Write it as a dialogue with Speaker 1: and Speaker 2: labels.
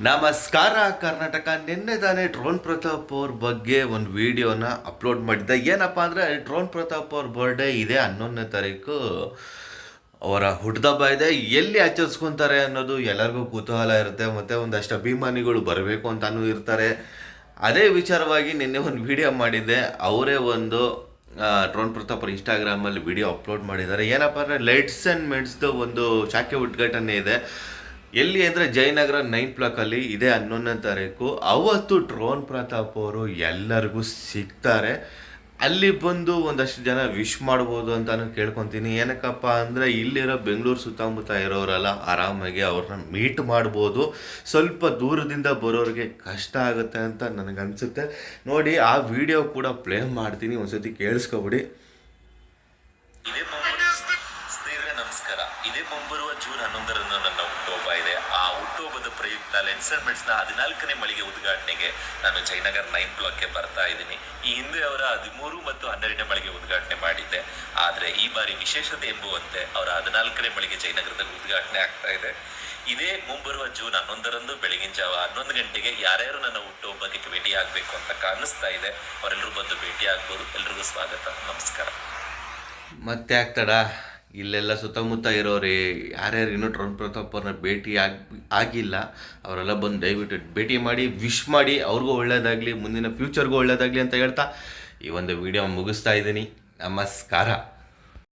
Speaker 1: ನಮಸ್ಕಾರ, ಕರ್ನಾಟಕ. ನಿನ್ನೆ ತಾನೇ ಡ್ರೋನ್ ಪ್ರತಾಪ್ ಅವ್ರ ಬಗ್ಗೆ ಒಂದು ವಿಡಿಯೋನ ಅಪ್ಲೋಡ್ ಮಾಡಿದ್ದೆ. ಏನಪ್ಪ ಅಂದರೆ, ಡ್ರೋನ್ ಪ್ರತಾಪ್ ಅವ್ರ ಬರ್ಡೇ ಇದೆ ಹನ್ನೊಂದನೇ ತಾರೀಕು. ಅವರ ಹುಟ್ಟದಬ್ಬ ಇದೆ. ಎಲ್ಲಿ ಆಚರಿಸ್ಕೊತಾರೆ ಅನ್ನೋದು ಎಲ್ಲರಿಗೂ ಕುತೂಹಲ ಇರುತ್ತೆ. ಮತ್ತು ಒಂದಷ್ಟು ಅಭಿಮಾನಿಗಳು ಬರಬೇಕು ಅಂತಲೂ ಇರ್ತಾರೆ. ಅದೇ ವಿಚಾರವಾಗಿ ನಿನ್ನೆ ಒಂದು ವಿಡಿಯೋ ಮಾಡಿದ್ದೆ. ಅವರೇ ಒಂದು ಡ್ರೋನ್ ಪ್ರತಾಪ್ ಅವ್ರ ಇನ್ಸ್ಟಾಗ್ರಾಮಲ್ಲಿ ವಿಡಿಯೋ ಅಪ್ಲೋಡ್ ಮಾಡಿದ್ದಾರೆ. ಏನಪ್ಪ ಅಂದರೆ ಲೈಟ್ಸ್ ಆ್ಯಂಡ್ ಮೆಂಟ್ಸ್ದು ಒಂದು ಶಾಖೆ ಉದ್ಘಾಟನೆ ಇದೆ. ಎಲ್ಲಿ ಅಂದರೆ ಜಯನಗರ ನೈನ್ ಬ್ಲಾಕಲ್ಲಿ ಇದೇ ಹನ್ನೊಂದನೇ ತಾರೀಕು. ಅವತ್ತು ಡ್ರೋನ್ ಪ್ರತಾಪ್ ಅವರು ಎಲ್ಲರಿಗೂ ಸಿಗ್ತಾರೆ. ಅಲ್ಲಿ ಬಂದು ಒಂದಷ್ಟು ಜನ ವಿಶ್ ಮಾಡ್ಬೋದು ಅಂತಾನು ಕೇಳ್ಕೊತೀನಿ. ಏನಕ್ಕಪ್ಪ ಅಂದರೆ ಇಲ್ಲಿರೋ ಬೆಂಗಳೂರು ಸುತ್ತಮುತ್ತ ಇರೋರೆಲ್ಲ ಆರಾಮಾಗಿ ಅವ್ರನ್ನ ಮೀಟ್ ಮಾಡ್ಬೋದು. ಸ್ವಲ್ಪ ದೂರದಿಂದ ಬರೋರಿಗೆ ಕಷ್ಟ ಆಗುತ್ತೆ ಅಂತ ನನಗನ್ಸುತ್ತೆ. ನೋಡಿ, ಆ ವಿಡಿಯೋ ಕೂಡ ಪ್ಲೇ ಮಾಡ್ತೀನಿ. ಒಂದ್ಸತಿ ಕೇಳಿಸ್ಕೊಬಿಡಿ
Speaker 2: ಇದೇ ಮುಂಬರುವ ಸ್ನೇಹಿತರೆ ನಮಸ್ಕಾರ. ಇದೇ ಮುಂಬರುವ ಜೂನ್ ಹನ್ನೊಂದರಂದು ನನ್ನ ಹುಟ್ಟುಹಬ್ಬ ಇದೆ. ಆ ಹುಟ್ಟುಹಬ್ಬದ ಪ್ರಯುಕ್ತ ಲೆನ್ಸರ್ಮೆಂಟ್ಸ್ನ ಹದಿನಾಲ್ಕನೇ ಮಳಿಗೆ ಉದ್ಘಾಟನೆಗೆ ನಾನು ಜಯನಗರ್ ನೈನ್ ಬ್ಲಾಕ್ಗೆ ಬರ್ತಾ ಇದ್ದೀನಿ. ಈ ಹಿಂದೆ ಅವರ ಹದಿಮೂರು ಮತ್ತು ಹನ್ನೆರಡನೇ ಮಳಿಗೆ ಉದ್ಘಾಟನೆ ಮಾಡಿದ್ದೆ. ಆದರೆ ಈ ಬಾರಿ ವಿಶೇಷತೆ ಎಂಬುವಂತೆ ಅವರ ಹದಿನಾಲ್ಕನೇ ಮಳಿಗೆ ಜಯನಗರದಲ್ಲಿ ಉದ್ಘಾಟನೆ ಆಗ್ತಾ ಇದೆ. ಇದೇ ಮುಂಬರುವ ಜೂನ್ ಹನ್ನೊಂದರಂದು ಬೆಳಗಿನ ಜಾವ ಹನ್ನೊಂದು ಗಂಟೆಗೆ ಯಾರ್ಯಾರು ನನ್ನ ಹುಟ್ಟುಹಬ್ಬಕ್ಕೆ ಭೇಟಿ ಆಗಬೇಕು ಅಂತ ಕಾಣಿಸ್ತಾ ಇದೆ. ಅವರೆಲ್ಲರೂ ಬಂದು ಭೇಟಿ ಆಗ್ಬೋದು. ಎಲ್ರಿಗೂ ಸ್ವಾಗತ. ನಮಸ್ಕಾರ.
Speaker 1: ಮತ್ತೆ ಆಗ್ತಡ ಇಲ್ಲೆಲ್ಲ ಸುತ್ತಮುತ್ತ ಇರೋರು ಯಾರ್ಯಾರು ಇನ್ನೂ ಡ್ರೋನ್ ಪ್ರತಾಪ್ ಅವ್ರನ್ನ ಭೇಟಿ ಆಗಿ, ಆಗಿಲ್ಲ, ಅವರೆಲ್ಲ ಬಂದು ದಯವಿಟ್ಟು ಭೇಟಿ ಮಾಡಿ ವಿಶ್ ಮಾಡಿ, ಅವ್ರಿಗೂ ಒಳ್ಳೇದಾಗಲಿ, ಮುಂದಿನ ಫ್ಯೂಚರ್ಗೂ ಒಳ್ಳೇದಾಗಲಿ ಅಂತ ಹೇಳ್ತಾ ಈ ಒಂದು ವಿಡಿಯೋ ಮುಗಿಸ್ತಾ ಇದ್ದೀನಿ. ನಮಸ್ಕಾರ.